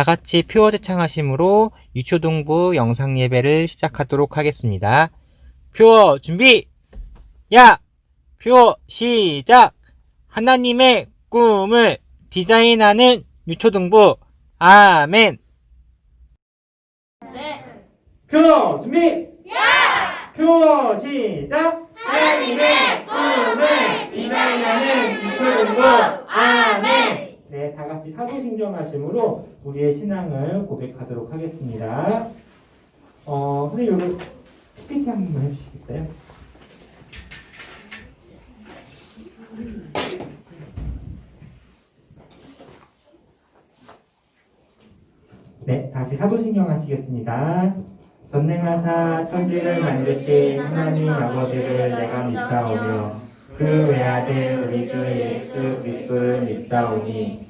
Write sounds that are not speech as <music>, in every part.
다 같이 표어 제창하심으로 유초동부 영상 예배를 시작하도록 하겠습니다. 표어 준비! 야! 표어 시작! 하나님의 꿈을 디자인하는 유초동부 아멘! 표어 준비! 야! 표어 시작! 하나님의 꿈을 디자인하는 유초동부 아멘. 네, 다 같이 사도신경 하심으로 우리의 신앙을 고백하도록 하겠습니다. 어, 선생님 여기 PPT 한 번만 해주시겠어요? 네, 다시 사도신경 하시겠습니다. 전능하사 천지를 만드신 하나님 아버지를 내가 믿사오며 그 외아들 우리 주 예수 그리스도를 믿사오니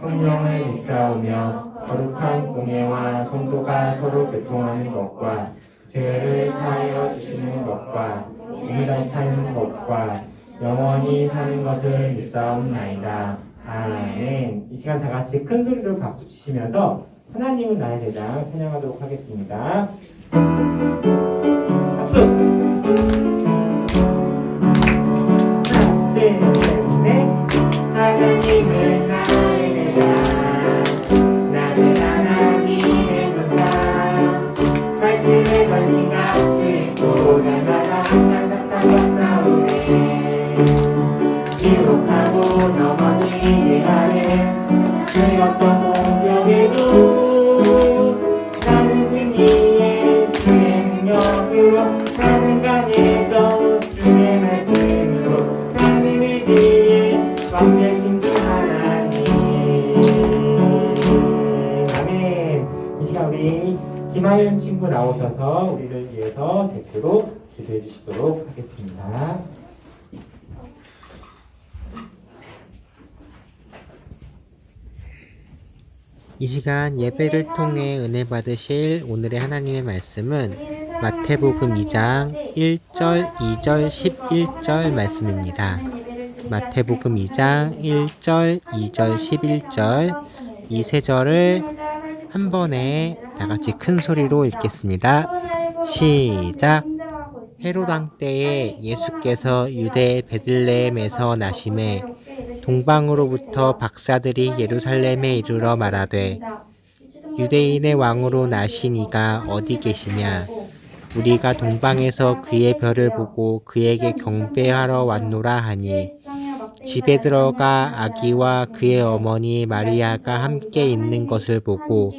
성령을 믿사오며 거룩한 공예와 성도가 서로 교통하는 것과 죄를 사하여 주시는 것과 우리가 사는 것과 영원히 사는 것을 믿사옵나이다. 아멘. 이 시간 다 같이 큰 소리로 박수 치시면서 하나님은 나의 대장 찬양하도록 하겠습니다. 박수! 시간 예배를 통해 은혜 받으실 오늘의 하나님의 말씀은 마태복음 2장 1절, 2절, 11절 말씀입니다. 마태복음 2장 1절, 2절, 11절 이 세 절을 한 번에 다 같이 큰 소리로 읽겠습니다. 시작. 왕 때에 예수께서 유대 베들레헴에서 나심에 동방으로부터 박사들이 예루살렘에 이르러 말하되 유대인의 왕으로 나신 이가 어디 계시냐 우리가 동방에서 그의 별을 보고 그에게 경배하러 왔노라 하니 집에 들어가 아기와 그의 어머니 마리아가 함께 있는 것을 보고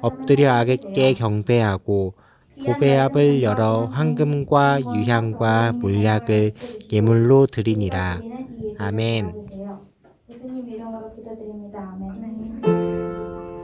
엎드려 아기께 경배하고 고배압을 열어 황금과 유향과 몰약을 예물로 드리니라. 아멘. 이름으로 기도드립니다. 아멘.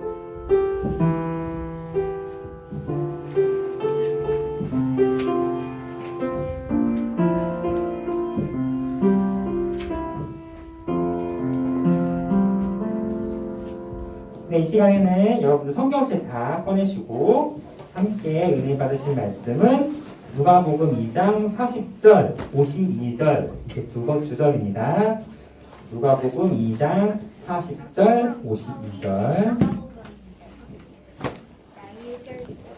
네, 이 시간에는 여러분들 성경책 다 꺼내시고 함께 은혜 받으실 말씀은 누가복음 2장 40절, 52절 이렇게 두 번 주절입니다. 누가복음 2장 40절, 52절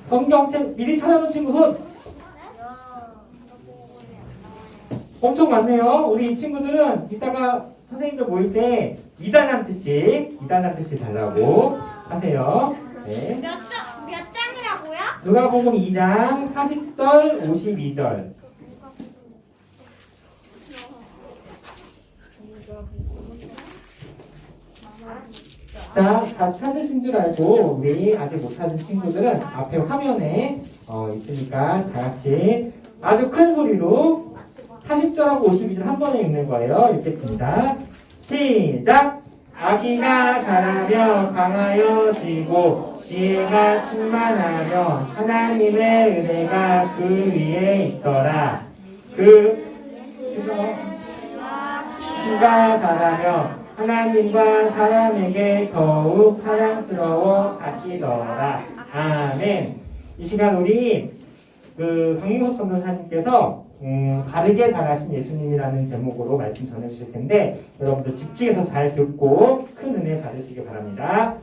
성경책 미리 찾아놓은 친구 손 엄청 많네요. 우리 이 친구들은 이따가 선생님들 모일 때 2단 한 뜻씩, 2단 한 뜻씩 달라고 하세요. 네. 몇, 장, 몇 장이라고요? 누가복음 2장 40절, 52절. 자, 다 찾으신 줄 알고 우리 아직 못 찾은 친구들은 앞에 화면에 어, 있으니까 다 같이 아주 큰 소리로 40절하고 52절 한 번에 읽는 거예요. 읽겠습니다. 시작! 아기가 자라며 강하여 지고 지혜가 충만하며 하나님의 은혜가 그 위에 있더라. 그 그래서 키가 자라며 하나님과 사람에게 더욱 사랑스러워 하시더라. 아멘. 이 시간 우리 그 강민석 전도사님께서 음, 바르게 자라신 예수님이라는 제목으로 말씀 전해주실 텐데 여러분들 집중해서 잘 듣고 큰 은혜 받으시기 바랍니다.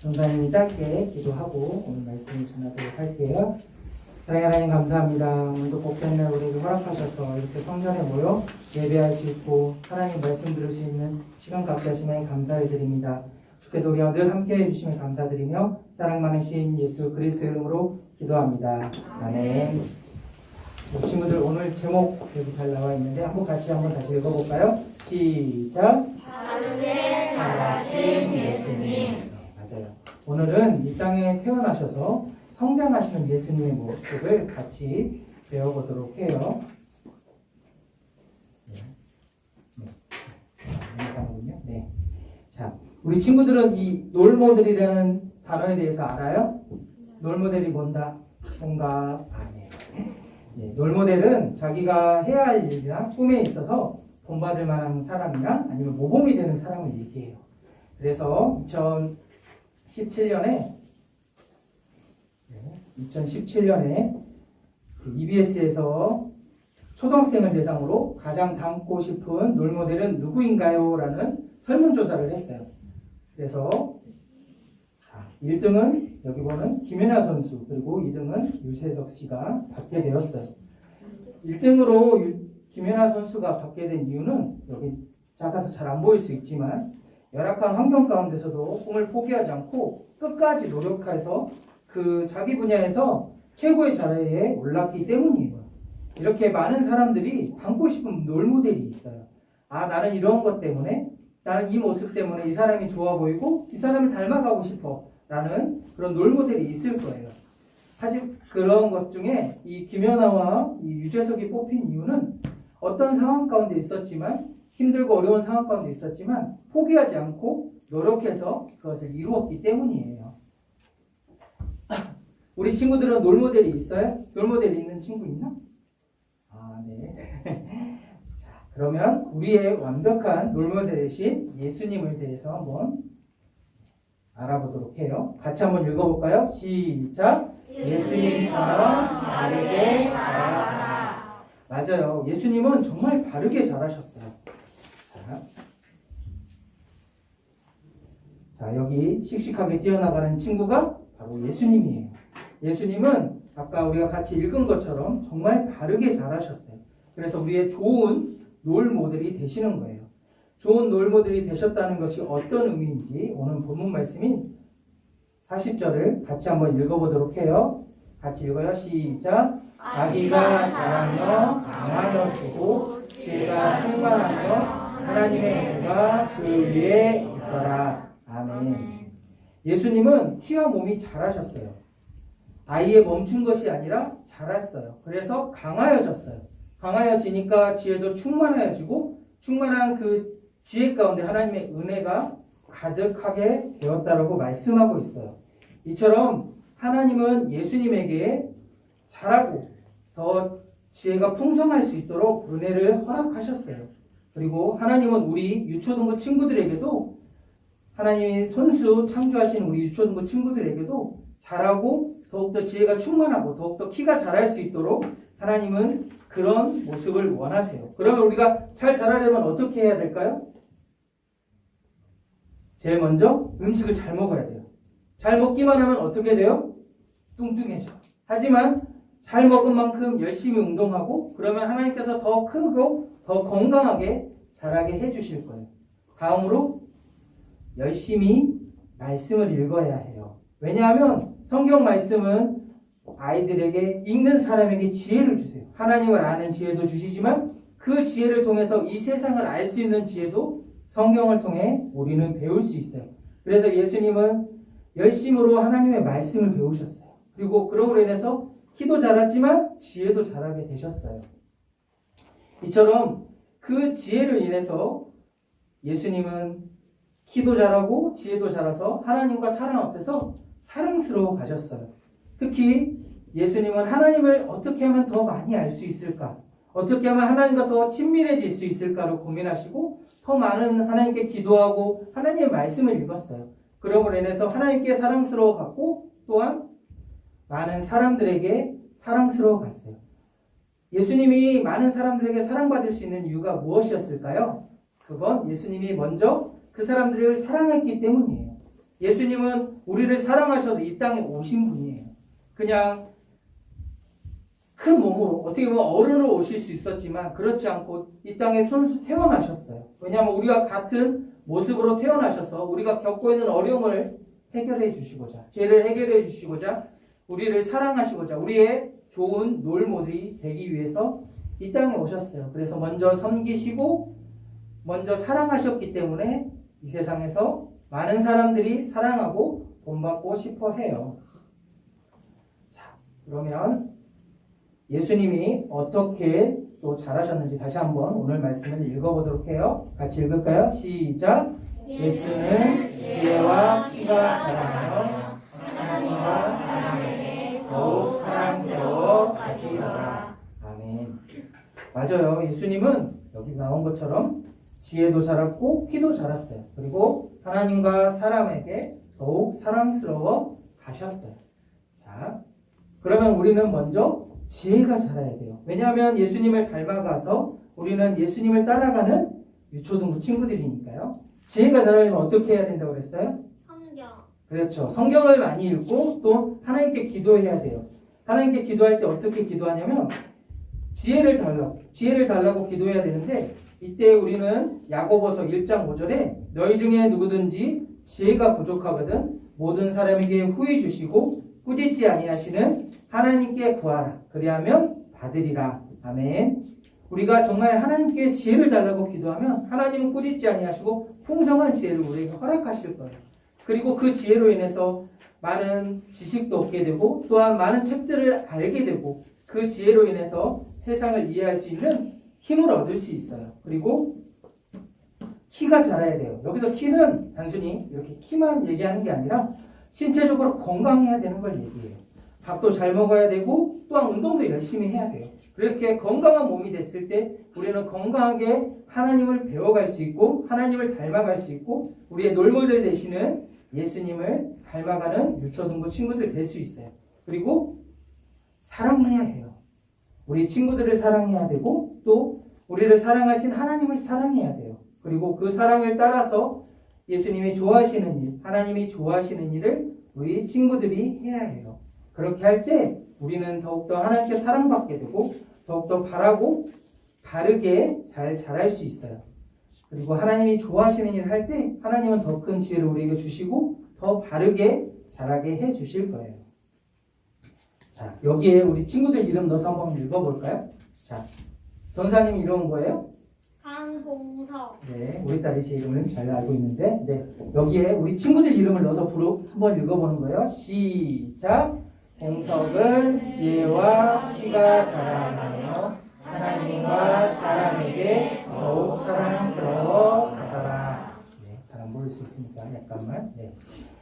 전사님이 짧게 기도하고 오늘 말씀을 전하도록 할게요. 사랑하는 하나님 감사합니다. 오늘도 복된 날 우리에게 허락하셔서 이렇게 성전에 모여 예배할 수 있고 하나님 말씀 들을 수 있는 시간 갖게 하시면 감사를 드립니다. 주께서 우리와 늘 함께해 주시면 감사드리며 사랑 많으신 예수 그리스도 이름으로 기도합니다. 아멘. 네, 친구들 오늘 제목 여기 잘 나와 있는데 한번 같이 한번 다시 읽어볼까요? 시작. 바르게 자라신 예수님. 네, 맞아요. 오늘은 이 땅에 태어나셔서 성장하시는 예수님의 모습을 같이 배워보도록 해요. 네. 네. 네. 자, 우리 친구들은 이 롤모델이라는 단어에 대해서 알아요? 롤모델이 뭔다? 뭔가 아, 네. 네, 롤모델은 자기가 해야 할 일이나 꿈에 있어서 본받을 만한 사람이나 아니면 모범이 되는 사람을 얘기해요. 그래서 2017년에 2017년에 그 EBS에서 초등학생을 대상으로 가장 닮고 싶은 롤모델은 누구인가요? 라는 설문조사를 했어요. 그래서 1등은 여기 보는 김연아 선수 그리고 2등은 유세석 씨가 받게 되었어요. 1등으로 김연아 선수가 받게 된 이유는 여기 작아서 잘 안 보일 수 있지만 열악한 환경 가운데서도 꿈을 포기하지 않고 끝까지 노력해서 그 자기 분야에서 최고의 자리에 올랐기 때문이에요. 이렇게 많은 사람들이 닮고 싶은 롤 모델이 있어요. 아, 나는 이런 것 때문에, 나는 이 모습 때문에 이 사람이 좋아 보이고 이 사람을 닮아가고 싶어. 라는 그런 롤 모델이 있을 거예요. 하지만 그런 것 중에 이 김연아와 이 유재석이 뽑힌 이유는 어떤 상황 가운데 있었지만 힘들고 어려운 상황 가운데 있었지만 포기하지 않고 노력해서 그것을 이루었기 때문이에요. 우리 친구들은 롤모델이 있어요? 롤모델이 있는 친구 있나? 아, 네. <laughs> 자, 그러면 우리의 완벽한 롤모델이신 예수님을 대해서 한번 알아보도록 해요. 같이 한번 읽어볼까요? 시작. 예수님처럼 바르게 자라라. 맞아요. 예수님은 정말 바르게 자라셨어요. 자, 자, 여기 씩씩하게 뛰어나가는 친구가 바로 예수님이에요. 예수님은 아까 우리가 같이 읽은 것처럼 정말 바르게 자라셨어요. 그래서 우리의 좋은 롤 모델이 되시는 거예요. 좋은 롤 모델이 되셨다는 것이 어떤 의미인지 오늘 본문 말씀인 40절을 같이 한번 읽어보도록 해요. 같이 읽어요. 시작. 아기가 자라며 강하여지고 지혜가 충만하며 하나님의 은혜가 그 위에 있더라. 아멘. 예수님은 키와 몸이 자라셨어요. 아이에 멈춘 것이 아니라 자랐어요. 그래서 강하여졌어요. 강하여지니까 지혜도 충만하여지고 충만한 그 지혜 가운데 하나님의 은혜가 가득하게 되었다라고 말씀하고 있어요. 이처럼 하나님은 예수님에게 자라고 더 지혜가 풍성할 수 있도록 은혜를 허락하셨어요. 그리고 하나님은 우리 유초등부 친구들에게도 하나님이 손수 창조하신 우리 유초등부 친구들에게도 잘하고 더욱더 지혜가 충만하고 더욱더 키가 자랄 수 있도록 하나님은 그런 모습을 원하세요. 그러면 우리가 잘 자라려면 어떻게 해야 될까요? 제일 먼저 음식을 잘 먹어야 돼요. 잘 먹기만 하면 어떻게 돼요? 뚱뚱해져. 하지만 잘 먹은 만큼 열심히 운동하고 그러면 하나님께서 더 크고 더 건강하게 자라게 해주실 거예요. 다음으로 열심히 말씀을 읽어야 해요. 왜냐하면 성경 말씀은 아이들에게 읽는 사람에게 지혜를 주세요. 하나님을 아는 지혜도 주시지만 그 지혜를 통해서 이 세상을 알 수 있는 지혜도 성경을 통해 우리는 배울 수 있어요. 그래서 예수님은 열심으로 하나님의 말씀을 배우셨어요. 그리고 그러므로 인해서 키도 자랐지만 지혜도 자라게 되셨어요. 이처럼 그 지혜를 인해서 예수님은 키도 잘하고 지혜도 잘해서 하나님과 사람 앞에서 사랑스러워 가셨어요. 특히 예수님은 하나님을 어떻게 하면 더 많이 알 수 있을까? 어떻게 하면 하나님과 더 친밀해질 수 있을까를 고민하시고 더 많은 하나님께 기도하고 하나님의 말씀을 읽었어요. 그러므로 인해서 하나님께 사랑스러워 갔고 또한 많은 사람들에게 사랑스러워 갔어요. 예수님이 많은 사람들에게 사랑받을 수 있는 이유가 무엇이었을까요? 그건 예수님이 먼저 그 사람들을 사랑했기 때문이에요. 예수님은 우리를 사랑하셔서 이 땅에 오신 분이에요. 그냥 큰 몸으로 어떻게 보면 어른으로 오실 수 있었지만 그렇지 않고 이 땅에 손수 태어나셨어요. 왜냐하면 우리와 같은 모습으로 태어나셔서 우리가 겪고 있는 어려움을 해결해 주시고자 죄를 해결해 주시고자 우리를 사랑하시고자 우리의 좋은 롤모델이 되기 위해서 이 땅에 오셨어요. 그래서 먼저 섬기시고 먼저 사랑하셨기 때문에 이 세상에서 많은 사람들이 사랑하고 본받고 싶어 해요. 자, 그러면 예수님이 어떻게 또 잘하셨는지 다시 한번 오늘 말씀을 읽어보도록 해요. 같이 읽을까요? 시작. 예수는 지혜와 키가 자라며 하나님과 사람에게 더욱 사랑스러워 가시더라. 아멘. 맞아요. 예수님은 여기 나온 것처럼 지혜도 자랐고 키도 자랐어요. 그리고 하나님과 사람에게 더욱 사랑스러워 가셨어요. 자, 그러면 우리는 먼저 지혜가 자라야 돼요. 왜냐하면 예수님을 닮아가서 우리는 예수님을 따라가는 유초등부 친구들이니까요. 지혜가 자라려면 어떻게 해야 된다고 그랬어요? 성경. 그렇죠. 성경을 많이 읽고 또 하나님께 기도해야 돼요. 하나님께 기도할 때 어떻게 기도하냐면 지혜를 달라고 지혜를 달라고 기도해야 되는데 이때 우리는 야고보서 1장 5절에 너희 중에 누구든지 지혜가 부족하거든 모든 사람에게 후히 주시고 꾸짖지 아니하시는 하나님께 구하라 그리하면 받으리라 아멘. 우리가 정말 하나님께 지혜를 달라고 기도하면 하나님은 꾸짖지 아니하시고 풍성한 지혜를 우리에게 허락하실 거예요. 그리고 그 지혜로 인해서 많은 지식도 얻게 되고 또한 많은 책들을 알게 되고 그 지혜로 인해서 세상을 이해할 수 있는 힘을 얻을 수 있어요. 그리고 키가 자라야 돼요. 여기서 키는 단순히 이렇게 키만 얘기하는 게 아니라 신체적으로 건강해야 되는 걸 얘기해요. 밥도 잘 먹어야 되고 또한 운동도 열심히 해야 돼요. 그렇게 건강한 몸이 됐을 때 우리는 건강하게 하나님을 배워갈 수 있고 하나님을 닮아갈 수 있고 우리의 놀모델 되시는 예수님을 닮아가는 유초등부 친구들 될 수 있어요. 그리고 사랑해야 해요. 우리 친구들을 사랑해야 되고 또 우리를 사랑하신 하나님을 사랑해야 돼요. 그리고 그 사랑을 따라서 예수님이 좋아하시는 일, 하나님이 좋아하시는 일을 우리 친구들이 해야 해요. 그렇게 할 때 우리는 더욱더 하나님께 사랑받게 되고 더욱더 바라고 바르게 잘 자랄 수 있어요. 그리고 하나님이 좋아하시는 일을 할 때 하나님은 더 큰 지혜를 우리에게 주시고 더 바르게 자라게 해 주실 거예요. 자, 여기에 우리 친구들 이름 넣어서 한번 읽어볼까요? 자, 전사님 이름 뭐예요? 강봉석. 네, 우리 딸이 제 이름을 잘 알고 있는데, 네, 여기에 우리 친구들 이름을 넣어서 부르 한번 읽어보는 거예요. 시작. 홍석은 지혜와 키가 자라나며 하나님과 사람에게 더욱 사랑스러워 하더라. 네, 잘 안 보일 수 있으니까 약간만. 네,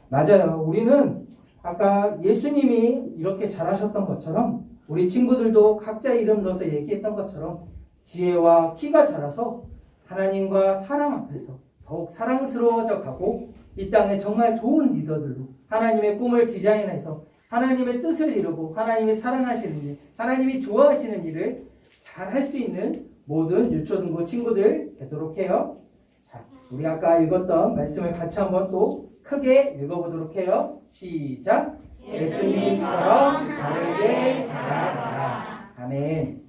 맞아요. 우리는 아까 예수님이 이렇게 잘하셨던 것처럼 우리 친구들도 각자 이름 넣어서 얘기했던 것처럼 지혜와 키가 자라서 하나님과 사람 앞에서 더욱 사랑스러워져 가고 이 땅에 정말 좋은 리더들로 하나님의 꿈을 디자인해서 하나님의 뜻을 이루고 하나님이 사랑하시는 일, 하나님이 좋아하시는 일을 잘 할 수 있는 모든 유초등부 친구들 되도록 해요. 자, 우리 아까 읽었던 말씀을 같이 한번 또 크게 읽어보도록 해요. 시작. 예수님처럼 바르게 자라가라. 아멘.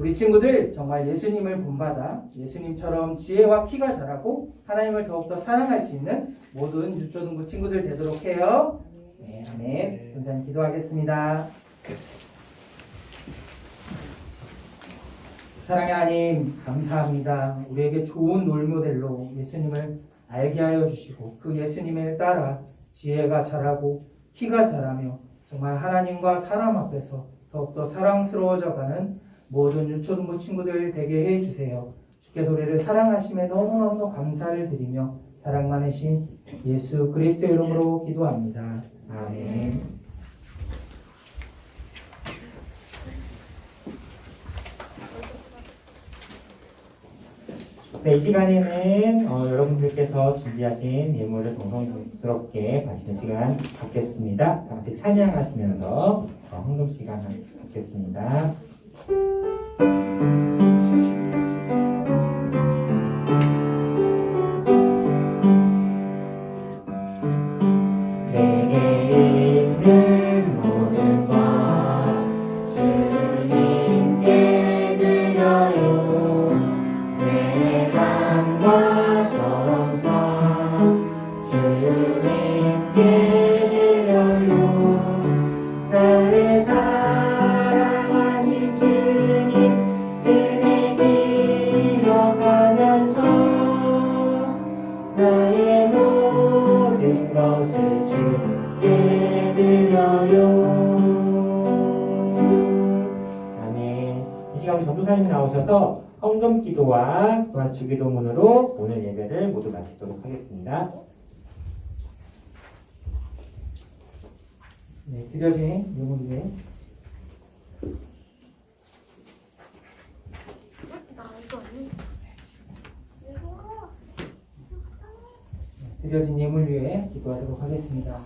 우리 친구들 정말 예수님을 본받아 예수님처럼 지혜와 키가 자라고 하나님을 더욱더 사랑할 수 있는 모든 유초등부 친구들 되도록 해요. 네, 아멘. 선생님 기도하겠습니다. 사랑의 하나님 감사합니다. 우리에게 좋은 롤모델로 예수님을 알게 하여 주시고 그 예수님을 따라 지혜가 자라고 키가 자라며 정말 하나님과 사람 앞에서 더욱더 사랑스러워져 가는 모든 유초등부 친구들 되게 해 주세요. 주께서 우리를 사랑하심에 너무너무 감사를 드리며 사랑 많으신 예수 그리스도의 이름으로 기도합니다. 아멘. 네, 이 시간에는 어, 여러분들께서 준비하신 예물을 정성스럽게 바치는 시간 갖겠습니다. 다 같이 찬양하시면서 어, 헌금 시간 갖겠습니다. うん。 마치도록 하겠습니다. 네, 드려진? 이거. 드려진 예물 위에 기도하도록 하겠습니다.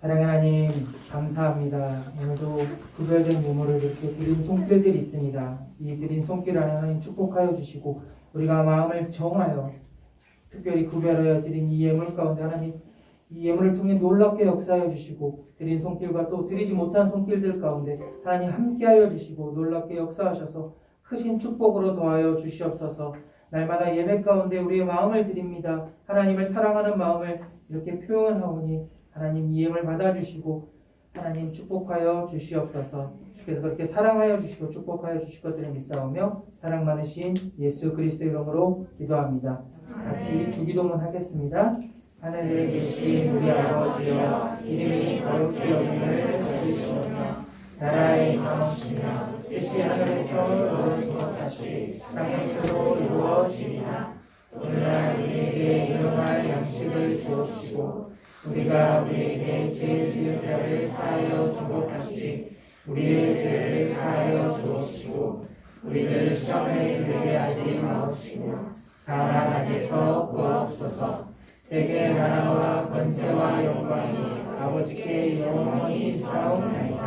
사랑의 하나님 감사합니다. 오늘도 구별된 예물을 이렇게 드린 손길들이 있습니다. 이 드린 손길 안에 하나님 축복하여 주시고 우리가 마음을 정하여 특별히 구별하여 드린 이 예물 가운데 하나님 이 예물을 통해 놀랍게 역사하여 주시고 드린 손길과 또 드리지 못한 손길들 가운데 하나님 함께하여 주시고 놀랍게 역사하셔서 크신 축복으로 더하여 주시옵소서 날마다 예배 가운데 우리의 마음을 드립니다. 하나님을 사랑하는 마음을 이렇게 표현하오니 하나님 이 예물 받아주시고 하나님 축복하여 주시옵소서 주께서 그렇게 사랑하여 주시고 축복하여 주실 것들을 믿사오며 사랑 많으신 예수 그리스도 이름으로 기도합니다. 같이 주기도문 하겠습니다. 하늘에 계신 우리 아버지여 이름이 거룩히 여김을 받으시오며 나라의 임하옵시며 뜻이 하늘에서 이루어진 것 같이 땅에서도 이루어지리라 오늘날 우리에게 일용할 양식을 주옵시고 우리가 우리에게 죄 지은 자를 사하여 준것 같이 우리의 죄를 사하여 주옵시고 우리를 시험에 들게 하지 마옵시고 악에서 구하옵소서. 대개 나라와 권세와 영광이 아버지께 영원히 싸움나이다